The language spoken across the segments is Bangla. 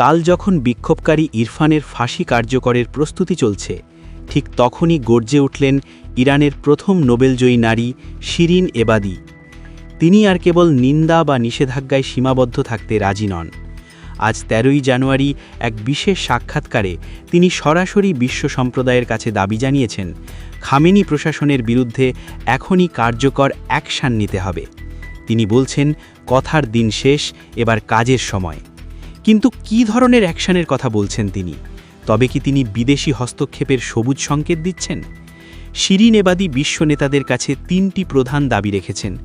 কাল যখন বিক্ষোভকারী ইরফানের ফাঁসি কার্যকরের প্রস্তুতি চলছে, ঠিক তখনই গর্জে উঠলেন ইরানের প্রথম নোবেলজয়ী নারী শিরিন এবাদি। তিনি আর কেবল নিন্দা বা নিষেধাজ্ঞায় সীমাবদ্ধ থাকতে রাজি নন। আজ তেরোই জানুয়ারি এক বিশেষ সাক্ষাৎকারে তিনি সরাসরি বিশ্ব সম্প্রদায়ের কাছে দাবি জানিয়েছেন, খামেনি প্রশাসনের বিরুদ্ধে এখনই কার্যকর অ্যাকশান নিতে হবে। তিনি বলছেন, কথার দিন শেষ, এবার কাজের সময়। কিন্তু কী ধরনের অ্যাকশনের কথা বলছেন তিনি? তবে কি তিনি বিদেশি হস্তক্ষেপের সবুজ সংকেত দিচ্ছেন? শিরিনেবাদী বিশ্ব নেতাদের কাছে তিনটি প্রধান দাবি রেখেছেন।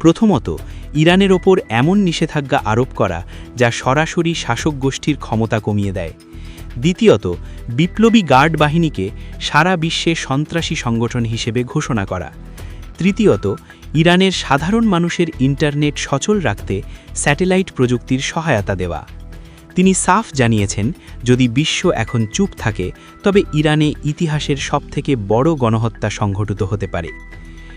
প্রথমত, ইরানের ওপর এমন নিষেধাজ্ঞা আরোপ করা যা সরাসরি শাসক গোষ্ঠীর ক্ষমতা কমিয়ে দেয়। দ্বিতীয়ত, বিপ্লবী গার্ড বাহিনীকে সারা বিশ্বে সন্ত্রাসী সংগঠন হিসেবে ঘোষণা করা। তৃতীয়ত, ইরানের সাধারণ মানুষের ইন্টারনেট সচল রাখতে স্যাটেলাইট প্রযুক্তির সহায়তা দেওয়া। তিনি সাফ জানিয়েছেন, যদি বিশ্ব এখন চুপ থাকে, তবে ইরানে ইতিহাসের সবথেকে বড় গণহত্যা সংঘটিত হতে পারে।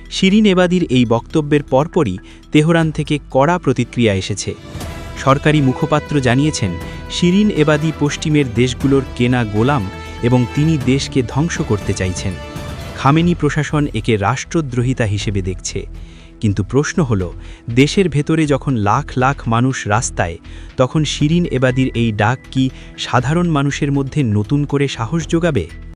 শিরিন এবাদির এই বক্তব্যের পরপরই তেহরান থেকে কড়া প্রতিক্রিয়া এসেছে। সরকারি মুখপাত্র জানিয়েছেন, শিরিন এবাদি পশ্চিমের দেশগুলোর কেনা গোলাম এবং তিনি দেশকে ধ্বংস করতে চাইছেন। খামেনি প্রশাসন একে রাষ্ট্রদ্রোহিতা হিসেবে দেখছে। কিন্তু প্রশ্ন হল, দেশের ভেতরে যখন লাখ লাখ মানুষ রাস্তায়, তখন শিরিন এবাদির এই ডাক কি সাধারণ মানুষের মধ্যে নতুন করে সাহস যোগাবে?